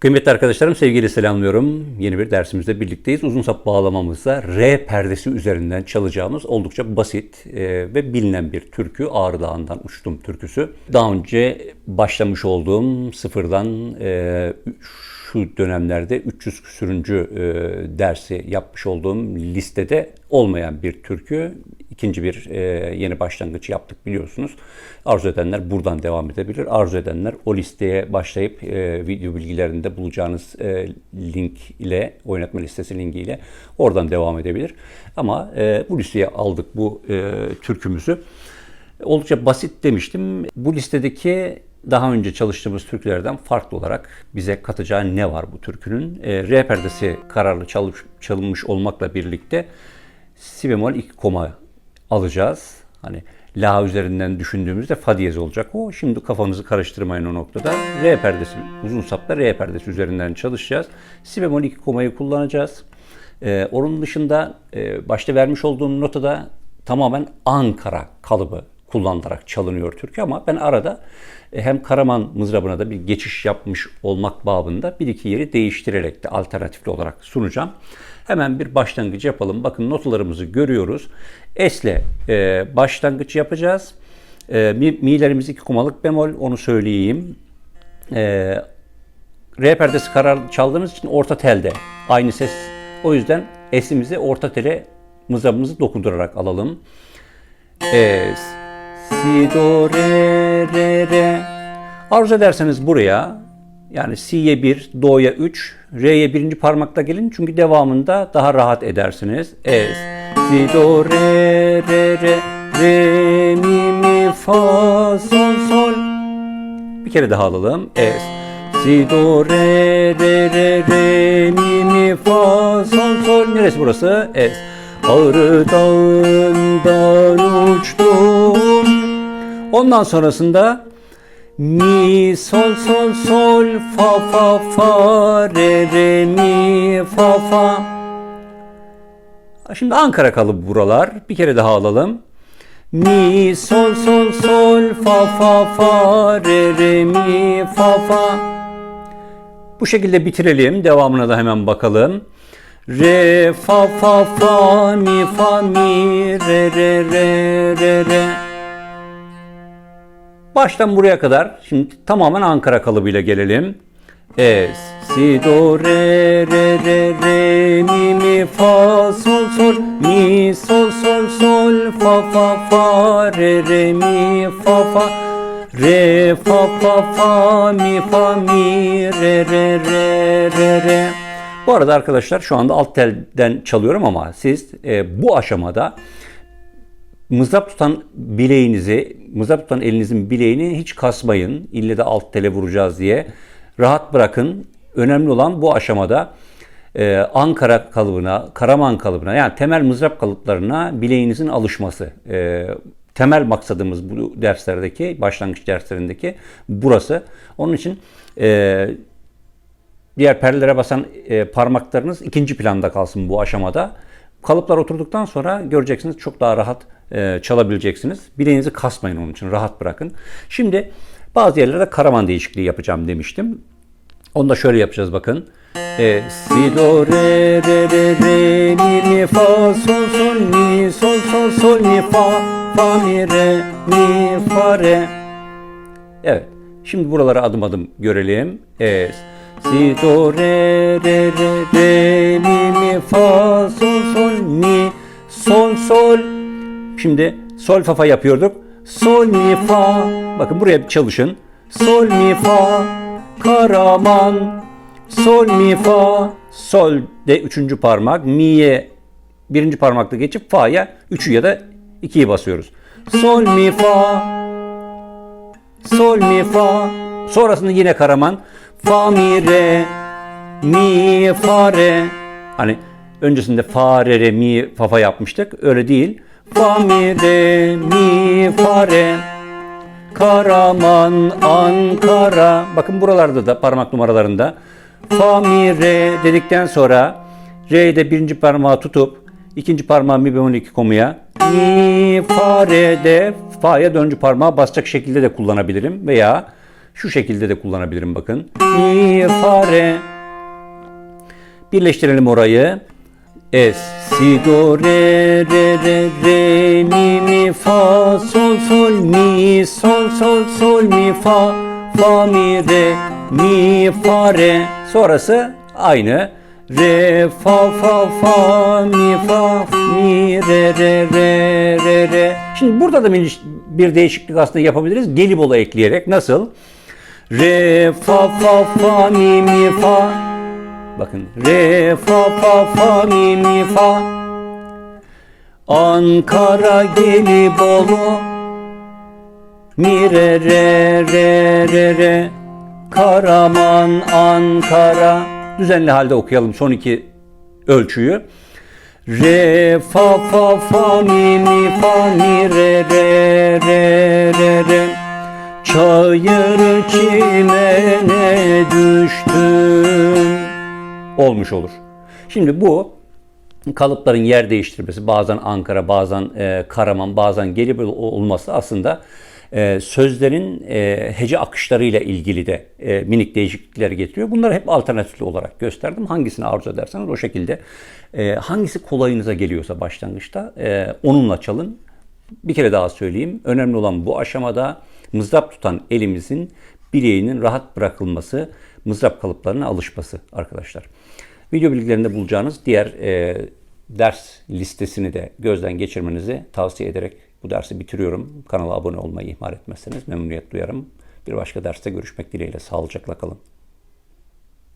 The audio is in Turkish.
Kıymetli arkadaşlarım sevgili selamlıyorum. Yeni bir dersimizde birlikteyiz. Uzun sap bağlamamızda R perdesi üzerinden çalacağımız oldukça basit e, ve bilinen bir türkü. Ağrı Dağı'ndan uçtum türküsü. Daha önce başlamış olduğum sıfırdan e, şu dönemlerde 300 küsürüncü e, dersi yapmış olduğum listede olmayan bir türkü. İkinci bir e, yeni başlangıç yaptık biliyorsunuz. Arzu edenler buradan devam edebilir. Arzu edenler o listeye başlayıp e, video bilgilerinde bulacağınız e, link ile, oynatma listesi linki ile oradan devam edebilir. Ama e, bu listeye aldık bu e, türkümüzü. Oldukça basit demiştim. Bu listedeki daha önce çalıştığımız türkülerden farklı olarak bize katacağı ne var bu türkünün? E, R perdesi kararlı çalış, çalınmış olmakla birlikte si bemol 2 koma alacağız. Hani la üzerinden düşündüğümüzde fa diyez olacak o. Şimdi kafanızı karıştırmayın o noktada. R perdesi, uzun sapta R perdesi üzerinden çalışacağız. Si bemol 2 komayı kullanacağız. Ee, onun dışında e, başta vermiş olduğum notada tamamen Ankara kalıbı kullanılarak çalınıyor türkü ama ben arada e, hem Karaman mızrabına da bir geçiş yapmış olmak babında bir iki yeri değiştirerek de alternatifli olarak sunacağım. Hemen bir başlangıç yapalım. Bakın notalarımızı görüyoruz. S'le e, başlangıç yapacağız. E, mi, mi'lerimiz iki kumalık bemol onu söyleyeyim. E, R perdesi karar çaldığımız için orta telde aynı ses. O yüzden S'imizi orta tele mızrabımızı dokundurarak alalım. Es, si, do, re, re, re. Arzu ederseniz buraya yani si'ye 1, do'ya 3, re'ye birinci parmakla gelin çünkü devamında daha rahat edersiniz. Es, si, do, re, re, re, re, mi, mi, fa, sol, sol. Bir kere daha alalım. Es, si, do, re, re, re, re, mi, mi, fa, sol, sol. Neresi burası? Es. Ağrı dağından uçtum. Ondan sonrasında mi sol sol sol fa fa fa re re mi fa fa. Şimdi Ankara kalıbı buralar. Bir kere daha alalım. Mi sol sol sol fa fa fa re re mi fa fa. Bu şekilde bitirelim. Devamına da hemen bakalım. Re fa fa fa mi fa mi re re re re re. Baştan buraya kadar şimdi tamamen Ankara kalıbıyla gelelim. Es, si, do, re, re, re, re, mi, mi, fa, sol, sol, mi, sol, sol, sol, fa, fa, fa, re, re, mi, fa, fa, re, fa, fa, fa, mi, fa, mi, re, re, re, re, re. Bu arada arkadaşlar şu anda alt telden çalıyorum ama siz e, bu aşamada mızrap tutan bileğinizi, mızrap tutan elinizin bileğini hiç kasmayın. İlle de alt tele vuracağız diye. Rahat bırakın. Önemli olan bu aşamada e, Ankara kalıbına, Karaman kalıbına yani temel mızrap kalıplarına bileğinizin alışması. E, temel maksadımız bu derslerdeki, başlangıç derslerindeki burası. Onun için e, diğer perdelere basan e, parmaklarınız ikinci planda kalsın bu aşamada. Kalıplar oturduktan sonra göreceksiniz çok daha rahat e, çalabileceksiniz. Bileğinizi kasmayın onun için rahat bırakın. Şimdi bazı yerlerde karaman değişikliği yapacağım demiştim. Onu da şöyle yapacağız bakın. E, si do re re re re mi mi fa sol sol mi sol sol sol mi fa fa mi re mi fa re. Evet. Şimdi buraları adım adım görelim. Es, si, do, re, re, re, re, mi, mi, fa, sol, sol, mi, sol, sol. Şimdi sol, fa, fa yapıyorduk. Sol, mi, fa. Bakın buraya bir çalışın. Sol, mi, fa, karaman. Sol, mi, fa. Sol de üçüncü parmak. Mi'ye birinci parmakla geçip fa'ya üçü ya da ikiyi basıyoruz. Sol, mi, fa. Sol mi fa. Sonrasında yine karaman. Fa mi re. Mi fa re. Hani öncesinde fa re re mi fa fa yapmıştık. Öyle değil. Fa mi re mi fa re. Karaman Ankara. Bakın buralarda da parmak numaralarında. Fa mi re dedikten sonra re'yi de birinci parmağı tutup ikinci parmağı mi bemol iki komuya mi fa re de fa'ya dördüncü parmağı basacak şekilde de kullanabilirim veya Şu şekilde de kullanabilirim bakın. Mi, fa, re. Birleştirelim orayı. Es, si, do, re, re, re, re, mi, mi, fa, sol, sol, mi, sol, sol, sol, mi, fa, fa, mi, re, mi, fa, re. Sonrası aynı. Re, fa, fa, fa, mi, fa, mi, re, re, re, re, re. Şimdi burada da bir değişiklik aslında yapabiliriz. Gelibolu ekleyerek. Nasıl? Re, fa, fa, fa, mi, mi, fa. Bakın. Re, fa, fa, fa, mi, mi, fa. Ankara, Gelibolu. Mi, re, re, re, re, re. Karaman, Ankara. Düzenli halde okuyalım son iki ölçüyü. Re, fa, fa, fa, mi, mi, fa, mi, re, re, re, re, re. Çayır çimene düştüm. Olmuş olur. Şimdi bu kalıpların yer değiştirmesi bazen Ankara, bazen e, Karaman, bazen Gelibolu olması aslında e, sözlerin e, hece akışlarıyla ilgili de e, minik değişiklikler getiriyor. Bunları hep alternatifli olarak gösterdim. Hangisini arzu ederseniz o şekilde e, hangisi kolayınıza geliyorsa başlangıçta e, onunla çalın. Bir kere daha söyleyeyim. Önemli olan bu aşamada mızrap tutan elimizin bileğinin rahat bırakılması, mızrap kalıplarına alışması arkadaşlar. Video bilgilerinde bulacağınız diğer e, ders listesini de gözden geçirmenizi tavsiye ederek bu dersi bitiriyorum. Kanala abone olmayı ihmal etmezseniz memnuniyet duyarım. Bir başka derste görüşmek dileğiyle. Sağlıcakla kalın.